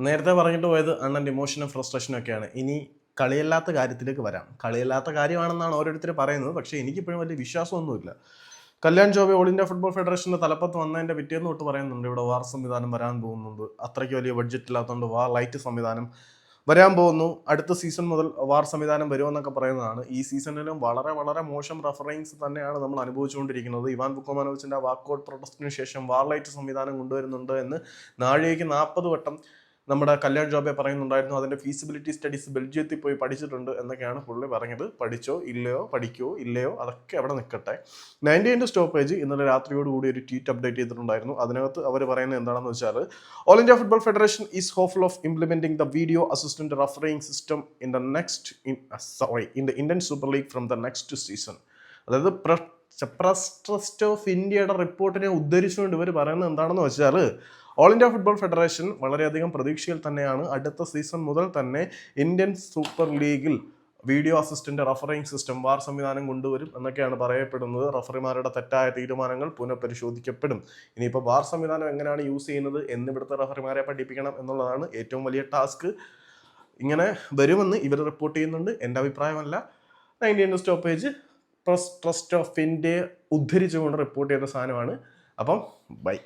നേരത്തെ പറഞ്ഞിട്ട് പോയത് അണ്ണന്റെ ഇമോഷനും ഫ്രസ്ട്രേഷനും ഒക്കെയാണ്. ഇനി കളിയല്ലാത്ത കാര്യത്തിലേക്ക് വരാം. കളിയല്ലാത്ത കാര്യമാണെന്നാണ് ഓരോരുത്തർ പറയുന്നത്. പക്ഷേ എനിക്കിപ്പോഴും വലിയ വിശ്വാസമൊന്നുമില്ല. Kalyan Chaubey all India football ഫെഡറേഷന്റെ തലപ്പത്ത് വന്നതിന്റെ പിറ്റേന്ന് തൊട്ട് പറയുന്നുണ്ട് ഇവിടെ വാർ സംവിധാനം വരാൻ പോകുന്നുണ്ട്. അത്രയ്ക്ക് വലിയ ബഡ്ജറ്റ് ഇല്ലാത്തതുകൊണ്ട് വാർ ലൈറ്റ് സംവിധാനം വരാൻ പോകുന്നു. അടുത്ത സീസൺ മുതൽ വാർ സംവിധാനം വരുമെന്നൊക്കെ പറയുന്നതാണ്. ഈ സീസണിലും വളരെ വളരെ മോശം റഫറിങ്സ് തന്നെയാണ് നമ്മൾ അനുഭവിച്ചുകൊണ്ടിരിക്കുന്നത്. ഇവാൻ ബുക്കോമാനോവിച്ചിന്റെ വാക്കൗട്ട് പ്രൊട്ടസ്റ്റിന് ശേഷം വാർ ലൈറ്റ് സംവിധാനം കൊണ്ടുവരുന്നുണ്ട് എന്ന് നാഴികയ്ക്ക് നാൽപ്പത് വട്ടം നമ്മുടെ കല്യാൺ ജോബെ പറയുന്നുണ്ടായിരുന്നു അതിന്റെ ഫീസിബിലിറ്റി സ്റ്റഡീസ് ബെൽജിയത്തിൽ പോയി പഠിച്ചിട്ടുണ്ട് എന്നൊക്കെയാണ് പുള്ളി പറഞ്ഞത്. പഠിച്ചോ ഇല്ലയോ പഠിക്കോ ഇല്ലയോ അതൊക്കെ അവിടെ നിൽക്കട്ടെ. നയന്റി എന്റെ സ്റ്റോപ്പേജ് ഇന്നലെ രാത്രിയോട് കൂടി ഒരു ട്വീറ്റ് അപ്ഡേറ്റ് ചെയ്തിട്ടുണ്ടായിരുന്നു. അതിനകത്ത് അവർ പറയുന്നത് എന്താണെന്ന് വെച്ചാൽ all India football federation is hopeful of implementing the video assistant refereeing system in the next in sorry in the Indian super league from the next season അതായത് പ്രസ് ട്രസ്റ്റ് ഓഫ് ഇന്ത്യയുടെ റിപ്പോർട്ടിനെ ഉദ്ധരിച്ചുകൊണ്ട് ഇവർ പറയുന്നത് എന്താണെന്ന് വെച്ചാൽ ഓൾ ഇന്ത്യ ഫുട്ബോൾ ഫെഡറേഷൻ വളരെയധികം പ്രതീക്ഷയിൽ തന്നെയാണ് അടുത്ത സീസൺ മുതൽ തന്നെ ഇന്ത്യൻ സൂപ്പർ ലീഗിൽ video assistant refereeing system VAR സംവിധാനം കൊണ്ടുവരും എന്നൊക്കെയാണ് പറയപ്പെടുന്നത്. റഫറിമാരുടെ തെറ്റായ തീരുമാനങ്ങൾ പുനഃപരിശോധിക്കപ്പെടും. ഇനിയിപ്പോൾ വാർ സംവിധാനം എങ്ങനെയാണ് യൂസ് ചെയ്യുന്നത് എന്നിവിടുത്തെ റഫറിമാരെ പഠിപ്പിക്കണം എന്നുള്ളതാണ് ഏറ്റവും വലിയ ടാസ്ക് ഇങ്ങനെ വരുമെന്ന് ഇവർ റിപ്പോർട്ട് ചെയ്യുന്നുണ്ട്. എന്റെ അഭിപ്രായമല്ല. Ninety nineteen stoppage press trust of ഇന്ത്യയെ ഉദ്ധരിച്ചുകൊണ്ട് റിപ്പോർട്ട് ചെയ്ത സാധനമാണ്. അപ്പം ബൈ